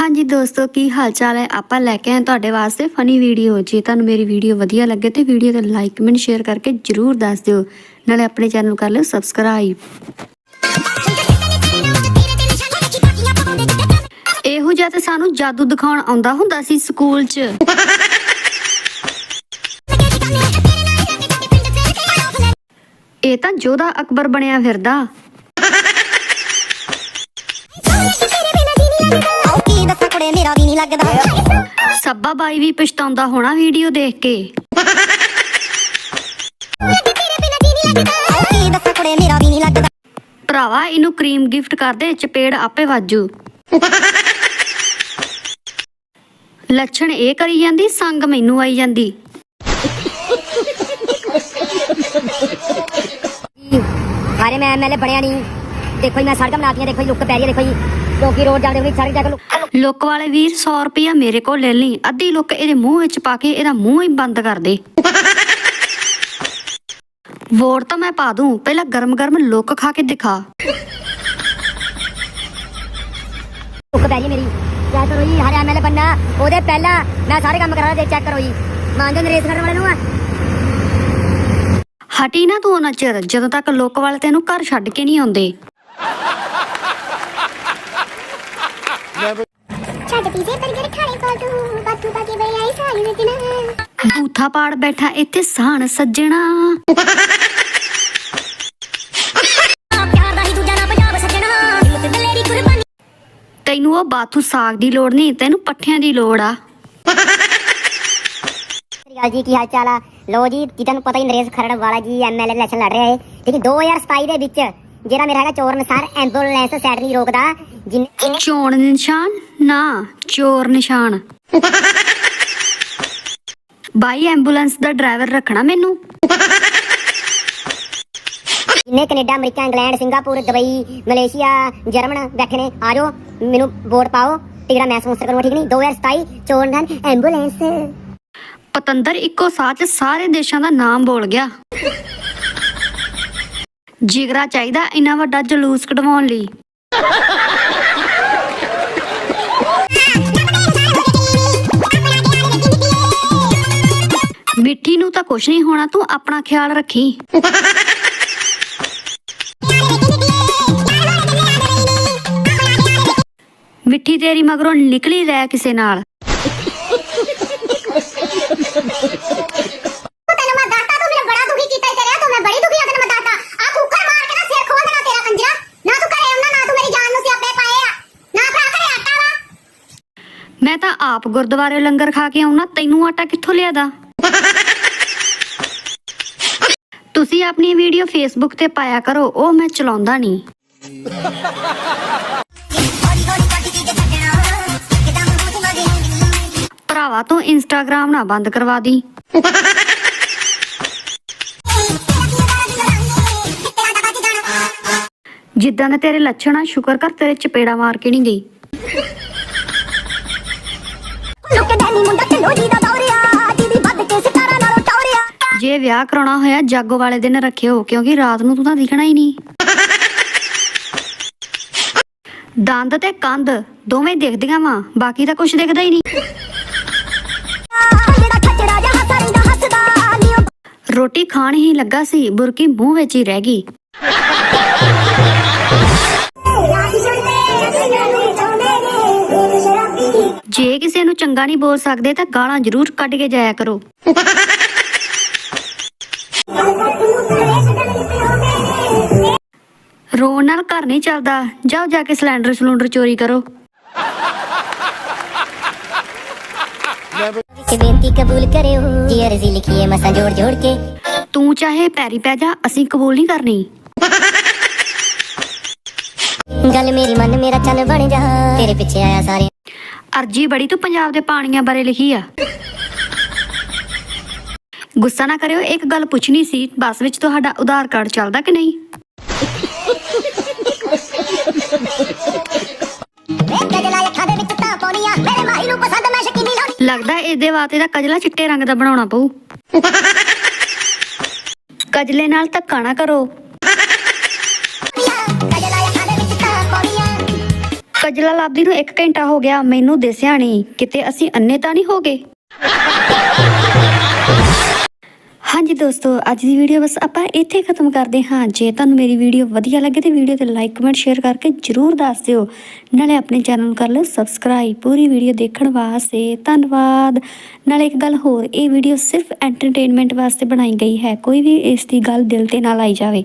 ਹਾਂਜੀ ਦੋਸਤੋ, ਕੀ ਹਾਲ ਚਾਲ ਹੈ? ਆਪਾਂ ਲੈ ਕੇ ਆਏ ਤੁਹਾਡੇ ਵਾਸਤੇ ਫਨੀ ਵੀਡੀਓ ਜੇ। ਤੁਹਾਨੂੰ ਮੇਰੀ ਵੀਡੀਓ ਵਧੀਆ ਲੱਗੇ ਤੇ ਵੀਡੀਓ ਤੇ ਲਾਈਕ ਕਮੈਂਟ ਸ਼ੇਅਰ ਕਰਕੇ ਜਰੂਰ ਦੱਸ ਦਿਓ। ਨਾਲੇ ਆਪਣੇ ਚੈਨਲ ਨੂੰ ਕਰ ਲਿਓ ਸਬਸਕ੍ਰਾਈਬ ਇਹੋ ਜਿਹਾ ਤੇ ਸਾਨੂੰ ਜਾਦੂ ਦਿਖਾਉਣ ਆਉਂਦਾ ਹੁੰਦਾ ਸੀ ਸਕੂਲ 'ਚ। ਇਹ ਤਾਂ ਜੋਧਾ ਅਕਬਰ ਬਣਿਆ ਫਿਰਦਾ। ਲੱਗਦਾ। ਸੱਬਾ ਬਾਈ ਵੀ ਪਛਤਾਉਂਦਾ ਹੋਣਾ ਵੀਡੀਓ ਦੇਖ ਕੇ। ਮੇਰਾ ਭਰਾਵਾ ਇਹਨੂੰ ਕਰੀਮ ਗਿਫਟ ਕਰਦੇ ਚਪੇੜ ਆਪੇ ਵਾਜੂ। ਲੱਛਣ ਇਹ ਕਰੀ ਜਾਂਦੀ ਸੰਗ ਮੈਨੂੰ ਆਈ ਜਾਂਦੀ। ਹਾਰੇ ਮੈਂ ਐਮਐਲਏ ਬਣਿਆ ਨਹੀਂ ਦੇਖੋ ਜੀ ਮੈਂ ਸੜਕਾਂ ਬਣਾਤੀਆਂ ਦੇਖੋ ਜੀ ਲੁੱਕ ਪੈ ਰਹੀ ਹੈ ਦੇਖੋ ਜੀ। ਲੋਕੀ ਰੋਡ ਜਾਂਦੇ ਹੋਏ ਸੜਕ ਜਾ ਕੇ ਲੁੱਕ ਲੁੱਕ ਵਾਲੇ ਵੀਰ 100 ਰੁਪਇਆ ਮੇਰੇ ਕੋਲ ਲੈ ਲਈ। ਅੱਧੀ ਲੁੱਕ ਇਹਦੇ ਮੂੰਹ ਵਿੱਚ ਪਾ ਕੇ ਇਹਦਾ ਮੂੰਹ ਹੀ ਬੰਦ ਕਰ ਦੇ। ਵੋਟ ਤਾਂ ਮੈਂ ਪਾ ਦੂੰ ਪਹਿਲਾਂ ਗਰਮ ਗਰਮ ਲੁੱਕ ਖਾ ਕੇ ਦਿਖਾ। ਲੁੱਕ ਪੈ ਰਹੀ ਹੈ ਮੇਰੀ। ਚੈੱਕ ਕਰੋ ਜੀ ਹਾਰੇ ਐਮਐਲਏ ਬਣਨਾ ਉਹਦੇ ਪਹਿਲਾਂ ਮੈਂ ਸਾਰੇ ਕੰਮ ਕਰਾ ਦੇ ਚੈੱਕ ਕਰੋ ਜੀ। ਮੰਨਦੇ ਨਰੇਸ਼ ਕਰਨ ਵਾਲੇ ਨੂੰ ਆ। ਹਟੀ ਨਾ ਤੂੰ ਉਹਨਾਂ ਚਿਰ ਜਦੋਂ ਤੱਕ ਲੁੱਕ ਵਾਲੇ ਤੈਨੂੰ ਘਰ ਛੱਡ ਕੇ ਨਹੀਂ ਆਉਂਦੇ। ਛੱਡ ਪੀਜੇ ਬਰਗਰ ਖਾਣੇ ਕੋਲ ਤੂੰ ਬਾਤੂ ਪਾ ਕੇ ਬਈ ਆਈ ਸਾਰੀ ਦੇ ਦਿਨ ਬੂਥਾ ਪਾੜ ਬੈਠਾ ਇੱਥੇ ਸਾਣ ਸੱਜਣਾ। ਪਿਆਰ ਦਾ ਹੀ ਦੂਜਾ ਨਾ ਪੰਜਾਬ ਸੱਜਣਾ। ਦਿਲ ਤੇ ਦਲੇਰੀ ਕੁਰਬਾਨੀ। ਤੈਨੂੰ ਉਹ ਬਾਥੂ ਸਾਗ ਦੀ ਲੋੜ ਨਹੀਂ ਤੈਨੂੰ ਪੱਠਿਆਂ ਦੀ ਲੋੜ ਆ। ਸ੍ਰੀ ਜੀ ਕੀ ਹਾਲ ਚਾਲ ਆ? ਲੋ ਜੀ ਤੁਹਾਨੂੰ ਪਤਾ ਹੀ ਨਰੇਸ਼ ਖਰੜ ਵਾਲਾ ਜੀ ਐਮਐਲਏ ਇਲੈਕਸ਼ਨ ਲੜ ਰਿਹਾ ਹੈ ਠੀਕ ਹੈ 2027 ਦੇ ਵਿੱਚ ਜਿਹੜਾ ਮੇਰਾ ਹੈਗਾ ਚੋਰ ਨਸਾਰ ਐਂਬੂਲੈਂਸ ਸਾਈਡ ਨਹੀਂ ਰੋਕਦਾ। ਚੋਣ ਨਿਸ਼ਾਨ ਨਾ ਚੋਰ ਨਿਸ਼ਾਨ। ਬਾਈ ਐਂਬੂਲੈਂਸ ਦਾ ਡਰਾਈਵਰ ਰੱਖਣਾ ਮੈਨੂੰ। ਜਿੰਨੇ Canada America England Singapore Dubai Malaysia German ਬੈਠੇ ਨੇ ਆ ਜਾਓ ਮੈਨੂੰ ਵੋਟ ਪਾਓ ਜਿਹੜਾ ਮੈਂ ਸਪਾਂਸਰ ਕਰੂੰਗਾ ਠੀਕ ਨਹੀਂ? 2027 ਚੋਰ ਨਿਸ਼ਾਨ ਐਂਬੂਲੈਂਸ। ਪਤੰਦਰ ਇੱਕੋ ਸਾਹ 'ਚ ਸਾਰੇ ਦੇਸ਼ਾਂ ਦਾ ਨਾਮ ਬੋਲ ਗਿਆ। ਜਿਗਰਾ ਚਾਹੀਦਾ ਇੰਨਾ ਵੱਡਾ ਜਲੂਸ ਕਢਵਾਉਣ ਲਈ। ਮਿੱਠੀ ਨੂੰ ਤਾਂ ਕੁਛ ਨਹੀਂ ਹੋਣਾ ਤੂੰ ਆਪਣਾ ਖਿਆਲ ਰੱਖੀ। ਮਿੱਠੀ ਤੇਰੀ ਮਗਰੋਂ ਨਿਕਲੀ ਰਹਿ ਕਿਸੇ ਨਾਲ। ਮੈਂ ਤਾਂ ਆਪ ਗੁਰਦੁਆਰੇ ਲੰਗਰ ਖਾ ਕੇ ਆਉਣਾ ਤੈਨੂੰ ਆਟਾ ਕਿੱਥੋਂ ਲਿਆਦਾ? ਤੁਸੀਂ ਆਪਣੀ ਵੀਡੀਓ ਫੇਸਬੁੱਕ ਤੇ ਪਾਇਆ ਕਰੋ, ਉਹ ਮੈਂ ਚਲਾਉਂਦਾ ਨਹੀਂ। ਭਰਾਵਾ, ਤੂੰ ਇੰਸਟਾਗ੍ਰਾਮ ਨਾ ਬੰਦ ਕਰਵਾ ਦੀ। ਜਿੱਦਾਂ ਦੇ ਤੇਰੇ ਲੱਛਣ ਆ, ਸ਼ੁਕਰ ਕਰ, ਤੇਰੇ ਚਪੇੜਾ ਮਾਰ ਕੇ ਨਹੀਂ ਗਈ। ਲੁੱਕ ਡੈਨੀ ਮੁੰਡਾ ਢਿੱਲੋਂ ਜੀ ਦਾ ਦੌਰਿਆ। ਜੇ ਵਿਆਹ ਕਰਾਉਣਾ ਹੋਇਆ, ਜਾਗੋ ਵਾਲੇ ਦਿਨ ਰੱਖਿਓ, ਕਿਉਂਕਿ ਰਾਤ ਨੂੰ ਤੂੰ ਤਾਂ ਦਿਖਣਾ ਹੀ ਨਹੀਂ। ਦੰਦ ਤੇ ਕੰਧ, ਦੋਵੇਂ ਦਿਖਦੀਆਂ ਵਾ, ਬਾਕੀ ਤਾਂ ਕੁਝ ਦਿਖਦਾ ਹੀ ਨਹੀਂ। ਰੋਟੀ ਖਾਣ ਹੀ ਲੱਗਾ ਸੀ, ਬੁਰਕੀ ਮੂੰਹ ਵਿੱਚ ਹੀ ਰਹਿ ਗਈ। ਜੇ ਕਿਸੇ ਨੂੰ ਚੰਗਾ ਨਹੀਂ ਬੋਲ ਸਕਦੇ, ਤਾਂ ਗਾਲਾਂ ਜ਼ਰੂਰ ਕੱਢ ਕੇ ਜਾਇਆ ਕਰੋ। ਰੋਣ ਨਾਲ ਘਰ ਨਹੀਂ ਚੱਲਦਾ। ਜਾਓ ਜਾ ਕੇ ਸਿਲੰਡਰ ਸਿਲੰਡਰ ਚੋਰੀ ਕਰੋ। ਕਿ ਬੇਨਤੀ ਕਬੂਲ ਕਰਿਓ ਜੀ ਅਰਜ਼ੀ ਲਿਖੀਏ ਮਸਾਂ ਜੋੜ ਜੋੜ ਕੇ। ਤੂੰ ਚਾਹੇ ਪੈਰੀ ਪੈ ਜਾ ਅਸੀਂ ਕਬੂਲ ਨਹੀਂ ਕਰਨੀ। ਗੱਲ ਮੇਰੀ ਮਨ ਮੇਰਾ ਚੰਨ ਬਣ ਜਾ ਤੇਰੇ ਪਿੱਛੇ ਆਇਆ ਸਾਰੇ। ਅਰਜੀ ਬੜੀ ਤੂੰ ਪੰਜਾਬ ਦੇ ਪਾਣੀਆਂ ਬਾਰੇ ਲਿਖੀ ਆ। ਗੁੱਸਾ ਨਾ ਕਰਿਓ ਇੱਕ ਗੱਲ ਪੁੱਛਣੀ ਸੀ ਬੱਸ ਵਿੱਚ ਤੁਹਾਡਾ ਆਧਾਰ ਕਾਰਡ ਚੱਲਦਾ ਕਿ ਨਹੀਂ ਵੇ ਕਜਲਾ ਅੱਖਾਂ ਦੇ ਵਿੱਚ ਤਾਂ ਪਾਉਣੀਆਂ ਮੇਰੇ ਮਾਈ ਨੂੰ ਪਸੰਦ ਮੈਂ ਸ਼ਕੀਨੀ ਲਾਉਣੀ ਲੱਗਦਾ ਇਹਦੇ ਵਾਤੇ ਦਾ ਕਜਲਾ ਚਿੱਟੇ ਰੰਗ ਦਾ ਬਣਾਉਣਾ ਪਊ। ਕਜਲੇ ਨਾਲ ਧੱਕਾ ਨਾ ਕਰੋ। ਕਜਲਾ ਅੱਖਾਂ ਲੱਭਦੀ ਨੂੰ 1 ਘੰਟਾ ਹੋ ਗਿਆ, ਮੈਨੂੰ ਦਿਸਿਆ ਨਹੀਂ। ਕਿਤੇ ਅਸੀਂ ਅੰਨੇ ਤਾਂ ਨਹੀਂ ਹੋ ਗਏ ਹਾਂਜੀ ਦੋਸਤੋ, ਅੱਜ ਦੀ ਵੀਡੀਓ ਬਸ ਆਪਾਂ ਇੱਥੇ ਖਤਮ ਕਰਦੇ ਹਾਂ। ਜੇ ਤੁਹਾਨੂੰ ਮੇਰੀ ਵੀਡੀਓ ਵਧੀਆ ਲੱਗੇ ਤੇ ਵੀਡੀਓ ਤੇ ਲਾਈਕ ਕਮੈਂਟ ਸ਼ੇਅਰ ਕਰਕੇ ਜਰੂਰ ਦੱਸ ਦਿਓ। ਨਾਲੇ ਆਪਣੇ ਚੈਨਲ ਨੂੰ ਕਰ ਲਓ ਸਬਸਕ੍ਰਾਈਬ ਪੂਰੀ ਵੀਡੀਓ ਦੇਖਣ ਵਾਸਤੇ ਧੰਨਵਾਦ। ਨਾਲੇ ਇੱਕ ਗੱਲ ਹੋਰ, ਇਹ ਵੀਡੀਓ ਸਿਰਫ ਐਂਟਰਟੇਨਮੈਂਟ ਵਾਸਤੇ ਬਣਾਈ ਗਈ ਹੈ। ਕੋਈ ਵੀ ਇਸ ਦੀ ਗੱਲ ਦਿਲ ਤੇ ਨਾ ਲਾਈ ਜਾਵੇ।